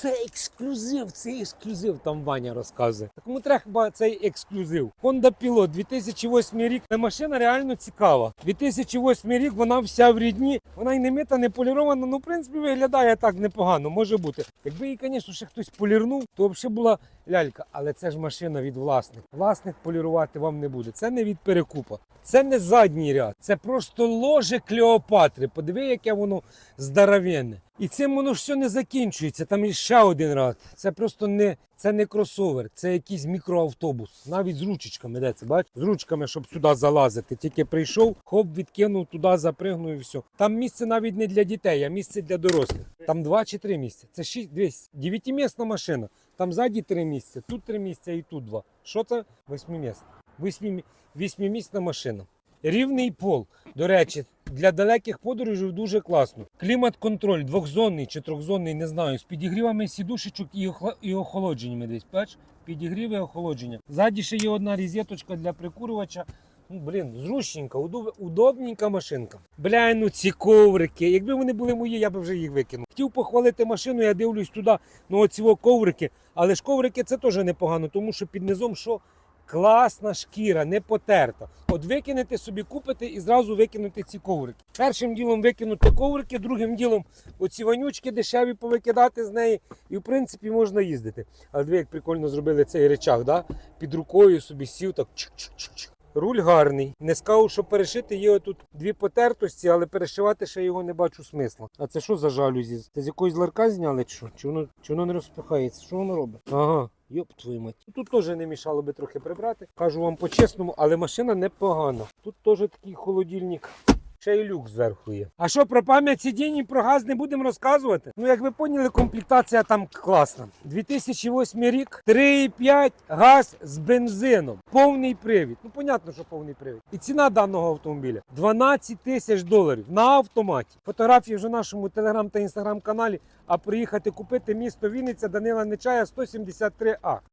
це ексклюзив, це ексклюзив, там Ваня розказує. Так Кому треба цей ексклюзив? Honda Pilot 2008 рік. Та Машина реально цікава. 2008 рік вона вся в рідні, вона і не мита, не полірована. Ну, в принципі, виглядає так непогано, може бути. Якби її, звісно, ще хтось полірнув, то взагалі була лялька. Але це ж машина від власних. Власник полірувати вам не буде. Це не від перекупа. Це не задній ряд, це просто ложе Клеопатри. Подиви, яке воно здоровенне. І цим воно ж все не закінчується. Там ще один ряд. Це просто не, це не кросовер, це якийсь мікроавтобус. Навіть з ручечками, де це бач? З ручками, щоб сюди залазити. Тільки прийшов, хоп, відкинув туди, запригнув і все. Там місце навіть не для дітей, а місце для дорослих. Там два чи три місця. Це шість, дивись, дев'ятимісна машина. Там ззаді три місця, тут три місця і тут два. Що це? Восьмимісна. Восьмі, восьмимісна машина. Рівний пол. До речі, для далеких подорожей дуже класно. Клімат-контроль двохзонний чи трьохзонний, не знаю, з підігрівами сідушечок і, охолодженнями десь. Бач? Підігрів і охолодження. Ззаді ще є одна розеточка для прикурювача. Ну, блін, зручненька, удобненька машинка. Бля, ну ці коврики. Якби вони були мої, я би вже їх викинув. Хотів похвалити машину, я дивлюсь туди, ну оці коврики. Але ж коврики це теж непогано, тому що під низом що? Класна шкіра, не потерта. От викинете собі, купите і зразу викинути ці коврики. Першим ділом викинути коврики, другим ділом оці вонючки дешеві повикидати з неї. І в принципі можна їздити. Але диви, як прикольно зробили цей речах, да? під рукою собі сів так. чик-чик-чик-чик. Руль гарний. Не скажу, що перешити є тут дві потертості, але перешивати ще його не бачу смисла. А це що за жалюзі? Це з якоїсь ларка зняли чи що? Чи воно, чи воно не розпихається? Що воно робить? Ага. Йоп твою мать. Тут теж не мішало би трохи прибрати. Кажу вам по-чесному, але машина непогана. Тут теж такий холодильник. Ще й люк зверху є. А що про пам'ять сидінь і про газ не будемо розказувати? Ну, як ви поняли, комплектація там класна. 2008 рік, 3,5 газ з бензином. Повний привід. Ну, понятно, що повний привід. І ціна даного автомобіля 12 тисяч доларів на автоматі. Фотографії вже в нашому телеграм та інстаграм каналі. А приїхати купити місто Вінниця Данила Нечая 173А.